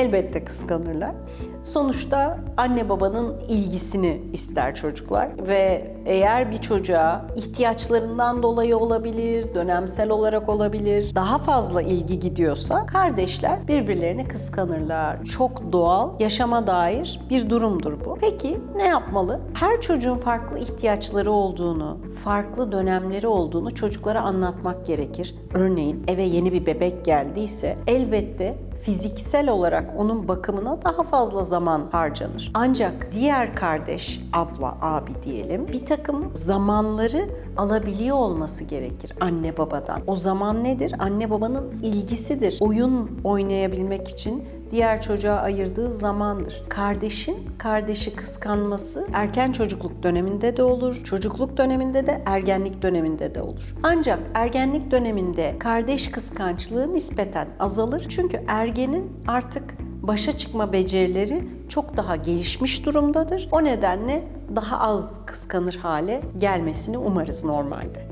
Elbette kıskanırlar. Sonuçta anne babanın ilgisini ister çocuklar ve eğer bir çocuğa ihtiyaçlarından dolayı olabilir, dönemsel olarak olabilir, daha fazla ilgi gidiyorsa kardeşler birbirlerini kıskanırlar. Çok doğal, yaşama dair bir durumdur bu. Peki ne yapmalı? Her çocuğun farklı ihtiyaçları olduğunu, farklı dönemleri olduğunu çocuklara anlatmak gerekir. Örneğin eve yeni bir bebek geldiyse elbette fiziksel olarak onun bakımına daha fazla zaman harcanır. Ancak diğer kardeş, abla, abi diyelim bir takım zamanları alabiliyor olması gerekir anne babadan. O zaman nedir? Anne babanın ilgisidir. Oyun oynayabilmek için diğer çocuğa ayırdığı zamandır. Kardeşin kardeşi kıskanması erken çocukluk döneminde de olur, çocukluk döneminde de ergenlik döneminde de olur. Ancak ergenlik döneminde kardeş kıskançlığı nispeten azalır. Çünkü ergenin artık başa çıkma becerileri çok daha gelişmiş durumdadır. O nedenle daha az kıskanır hale gelmesini umarız normalde.